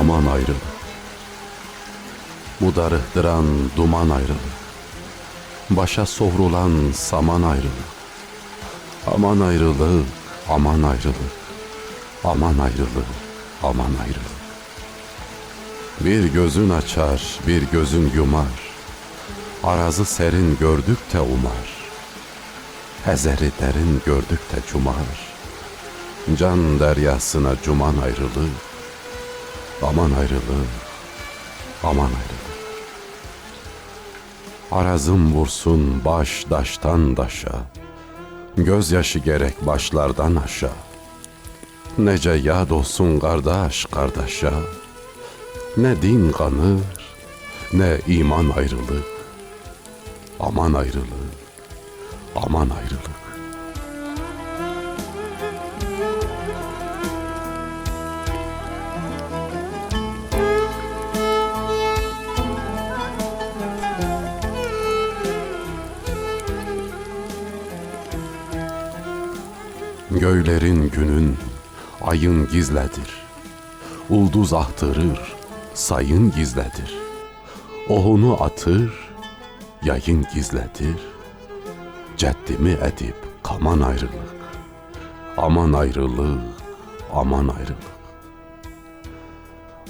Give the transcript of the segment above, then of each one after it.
aman ayrılık. Bu darıhtıran duman ayrılık. Başa sovrulan saman ayrılık. Aman ayrılık, aman ayrılık. Aman ayrılık, aman ayrılık. Bir gözün açar, bir gözün yumar. Arazı serin gördük de umar. Hezeri derin gördük de cumar. Can deryasına cuman ayrılık. Aman ayrılık, aman ayrılık. Arazım vursun baş daştan daşa. Gözyaşı gerek başlardan aşağı. Nece yad olsun kardeş kardeşa. Ne din kanır, ne iman ayrılık. Aman ayrılık, aman ayrılık. Göylerin günün, ayın gizledir. Ulduz ahtırır, sayın gizledir. Ohunu atır, yayın gizledir. Ceddimi edip kaman ayrılık. Aman ayrılık, aman ayrılık.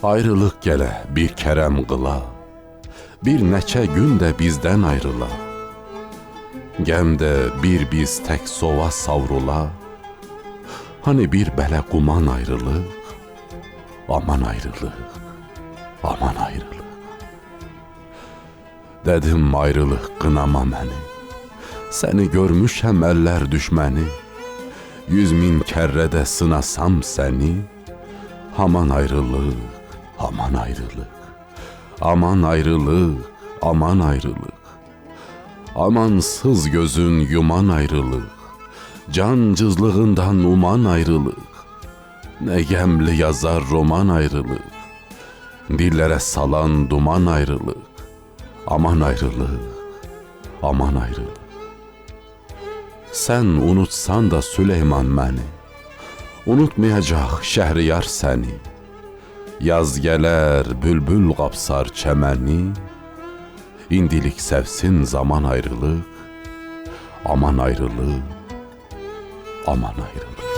Ayrılık gele bir kerem kıla. Bir neçe gün de bizden ayrıla. Gemde bir biz tek sova savrula. Hani bir bele kuman ayrılık, aman ayrılık, aman ayrılık. Dedim ayrılık kınama məni, seni görmüşəm eller düşməni. Yüz min kərrədə sınasam seni, aman ayrılık, aman ayrılık, aman ayrılık, aman ayrılık. Amansız gözün yuman ayrılık, Can cızlığından uman ayrılık. Ne gemli yazar roman ayrılık. Dillere salan duman ayrılık. Aman ayrılık, aman ayrılık. Sen unutsan da Süleyman beni. Unutmayacak Şehriyar seni. Yaz geler bülbül kapsar çemeni. İndilik sevsin zaman ayrılık. Aman ayrılık, aman ayrılık.